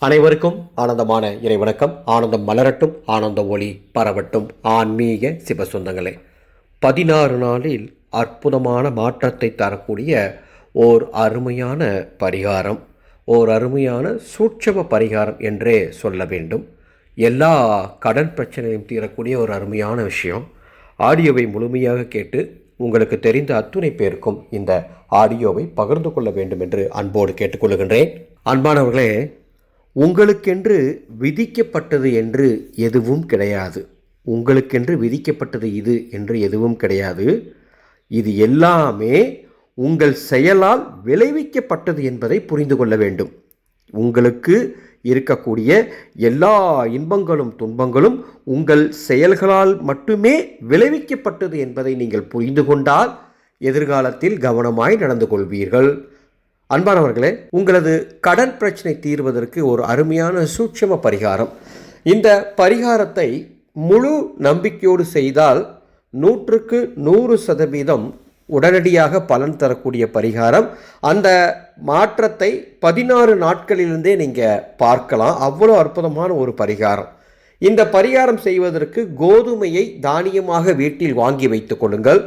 அனைவருக்கும் ஆனந்தமான இறைவணக்கம். ஆனந்தம் மலரட்டும் ஆனந்த ஒளி பரவட்டும். ஆன்மீக சிவ சொந்தங்களே பதினாறு நாளில் அற்புதமான மாற்றத்தை தரக்கூடிய ஓர் அருமையான பரிகாரம். ஓர் அருமையான சூட்சம பரிகாரம் என்றே சொல்ல வேண்டும். எல்லா கடன் பிரச்சனையும் தீரக்கூடிய ஒரு அருமையான விஷயம். ஆடியோவை முழுமையாக கேட்டு உங்களுக்கு தெரிந்த அத்துணை பேருக்கும் இந்த ஆடியோவை பகிர்ந்து கொள்ள வேண்டும் என்று அன்போடு கேட்டுக்கொள்கின்றேன். அன்பானவர்களே உங்களுக்கென்று விதிக்கப்பட்டது என்று எதுவும் கிடையாது. உங்களுக்கென்று விதிக்கப்பட்டது இது என்று எதுவும் கிடையாது. இது எல்லாமே உங்கள் செயலால் விளைவிக்கப்பட்டது என்பதை புரிந்து கொள்ள வேண்டும். உங்களுக்கு இருக்கக்கூடிய எல்லா இன்பங்களும் துன்பங்களும் உங்கள் செயல்களால் மட்டுமே விளைவிக்கப்பட்டது என்பதை நீங்கள் புரிந்து கொண்டால் எதிர்காலத்தில் கவனமாய் நடந்து கொள்வீர்கள். அன்பானவர்களே உங்களது கடன் பிரச்சனை தீர்வதற்கு ஒரு அருமையான சூட்சம பரிகாரம். இந்த பரிகாரத்தை முழு நம்பிக்கையோடு செய்தால் நூற்றுக்கு நூறு சதவீதம் உடனடியாக பலன் தரக்கூடிய பரிகாரம். அந்த மாற்றத்தை பதினாறு நாட்களிலிருந்தே நீங்கள் பார்க்கலாம். அவ்வளோ அற்புதமான ஒரு பரிகாரம். இந்த பரிகாரம் செய்வதற்கு கோதுமையை தானியமாக வீட்டில் வாங்கி வைத்துக் கொள்ளுங்கள்.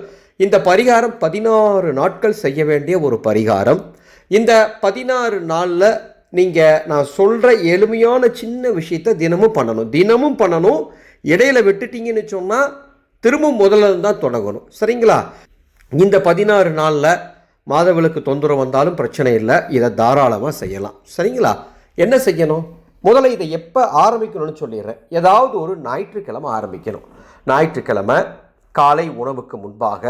இந்த பரிகாரம் பதினாறு நாட்கள் செய்ய வேண்டிய ஒரு பரிகாரம். இந்த பதினாறு நாளில் நீங்கள் நான் சொல்கிற எளிமையான சின்ன விஷயத்தை தினமும் பண்ணணும். தினமும் பண்ணணும். இடையில விட்டுட்டீங்கன்னு சொன்னால் திரும்ப முதல்ல தான் தொடங்கணும். சரிங்களா? இந்த பதினாறு நாளில் மாதவிளக்கு தொந்தரவு வந்தாலும் பிரச்சனை இல்லை. இதை தாராளமாக செய்யலாம். சரிங்களா? என்ன செய்யணும்? முதல்ல இதை எப்போ ஆரம்பிக்கணும்னு சொல்லிடுறேன். ஏதாவது ஒரு ஞாயிற்றுக்கிழமை ஆரம்பிக்கணும். ஞாயிற்றுக்கிழமை காலை உணவுக்கு முன்பாக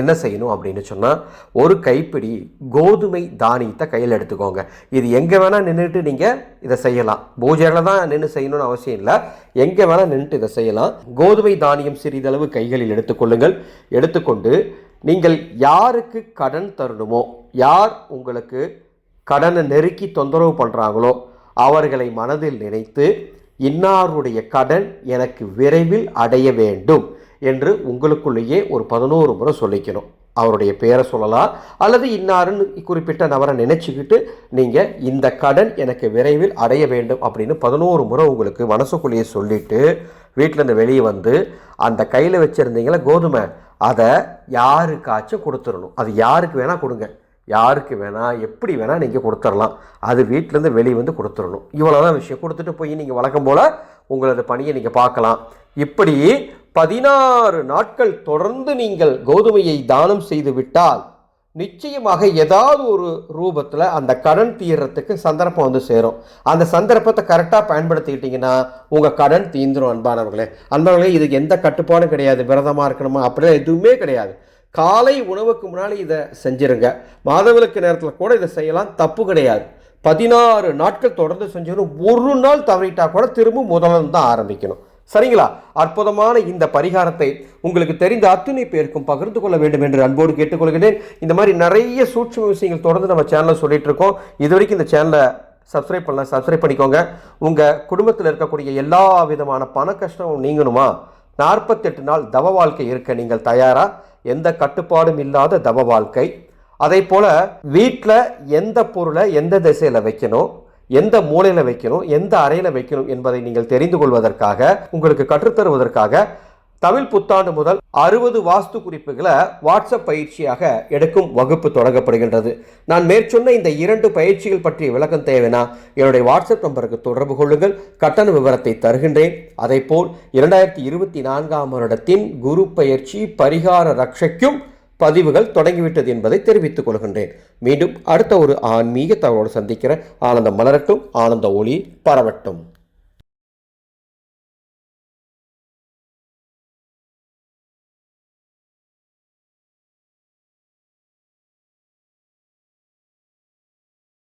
என்ன செய்யணும் அப்படின்னு சொன்னால் ஒரு கைப்பிடி கோதுமை தானியத்தை கையில் எடுத்துக்கோங்க. இது எங்கே வேணால் நின்றுட்டு நீங்கள் இதை செய்யலாம். பூஜையில் தான் நின்று செய்யணும்னு அவசியம் இல்லை. எங்கே வேணால் நின்றுட்டு இதை செய்யலாம். கோதுமை தானியம் சிறிதளவு கைகளில் எடுத்துக்கொள்ளுங்கள். எடுத்துக்கொண்டு நீங்கள் யாருக்கு கடன் தரணுமோ யார் உங்களுக்கு கடனை நெருக்கி தொந்தரவு பண்ணுறாங்களோ அவர்களை மனதில் நினைத்து இன்னாருடைய கடன் எனக்கு விரைவில் அடைய வேண்டும். என்று உங்களுக்குள்ளேயே ஒரு பதினோரு முறை சொல்லிக்கணும். அவருடைய பேரை சொல்லலாம் அல்லது இன்னாருன்னு குறிப்பிட்ட நபரை நினச்சிக்கிட்டு நீங்கள் இந்த கடன் எனக்கு விரைவில் அடைய வேண்டும் அப்படின்னு பதினோரு முறை உங்களுக்கு மனசுக்குள்ளேயே சொல்லிவிட்டு வீட்டிலேருந்து வெளியே வந்து அந்த கையில் வச்சுருந்தீங்களா கோதுமை அதை யாருக்காச்சும் கொடுத்துடணும். அது யாருக்கு வேணால் கொடுங்க. யாருக்கு வேணால் எப்படி வேணால் நீங்கள் கொடுத்துடலாம். அது வீட்டிலேருந்து வெளியே வந்து கொடுத்துடணும். இவ்வளோதான் விஷயம். கொடுத்துட்டு போய் நீங்கள் வழக்கம் போல் உங்களது பணியை நீங்கள் பார்க்கலாம். இப்படி பதினாறு நாட்கள் தொடர்ந்து நீங்கள் கோதுமையை தானம் செய்து விட்டால் நிச்சயமாக ஏதாவது ஒரு ரூபத்தில் அந்த கடன் தீர்றதுக்கு சந்தர்ப்பம் வந்து சேரும். அந்த சந்தர்ப்பத்தை கரெக்டாக பயன்படுத்திக்கிட்டிங்கன்னா உங்கள் கடன் தீந்துடும் அன்பானவர்களே. அன்பானவர்களே இதுக்கு எந்த கட்டுப்பாடும் கிடையாது. விரதமாக இருக்கணுமா? அப்படிலாம் எதுவுமே கிடையாது. காலை உணவுக்கு முன்னாடி இதை செஞ்சிருங்க. மாதவிலக்கு நேரத்தில் கூட இதை செய்யலாம். தப்பு கிடையாது. பதினாறு நாட்கள் தொடர்ந்து செஞ்சிடும் ஒரு நாள் தவறிட்டால் கூட திரும்ப முதல்ல தான் ஆரம்பிக்கணும். சரிங்களா? அற்புதமான இந்த பரிகாரத்தை உங்களுக்கு தெரிந்த அத்துணை பேருக்கும் பகிர்ந்து கொள்ள வேண்டும் என்று அன்போடு கேட்டுக்கொள்கிறேன். இந்த மாதிரி நிறைய சூட்சம விஷயங்கள் தொடர்ந்து நம்ம சேனலில் சொல்லிட்டு இருக்கோம். இது வரைக்கும் இந்த சேனலை சப்ஸ்கிரைப் பண்ணலாம் சப்ஸ்கிரைப் பண்ணிக்கோங்க. உங்கள் குடும்பத்தில் இருக்கக்கூடிய எல்லா விதமான பண கஷ்டமும் நீங்கணுமா? நாற்பத்தெட்டு நாள் தவ வாழ்க்கை இருக்க நீங்கள் தயாரா? எந்த கட்டுப்பாடும் இல்லாத தவ வாழ்க்கை. அதே போல் வீட்டில் எந்த பொருளை எந்த திசையில் வைக்கணும்? எந்த மூலையில் வைக்கணும் எந்த அறையில் வைக்கணும் என்பதை நீங்கள் தெரிந்து கொள்வதற்காக உங்களுக்கு கற்றுத்தருவதற்காக தமிழ் புத்தாண்டு முதல் அறுபது வாஸ்து குறிப்புகளை வாட்ஸ்அப் பயிற்சியாக எடுக்கும் வகுப்பு தொடங்கப்படுகின்றது. நான் மேற்சொன்ன இந்த இரண்டு பயிற்சிகள் பற்றிய விளக்கம் தேவைனா என்னுடைய வாட்ஸ்அப் நம்பருக்கு தொடர்பு கொள்ளுங்கள் கட்டண விவரத்தை தருகின்றேன். அதேபோல் இரண்டாயிரத்தி இருபத்தி நான்காம் வருடத்தின் குரு பயிற்சி பரிகார ரட்சைக்கும் பதிவுகள் தொடங்கிவிட்டது என்பதை தெரிவித்துக் கொள்கின்றேன். மீண்டும் அடுத்த ஒரு ஆன்மீக தகவலோடு சந்திக்கிற ஆனந்தம் மலரட்டும் ஆனந்த ஒளி பரவட்டும்.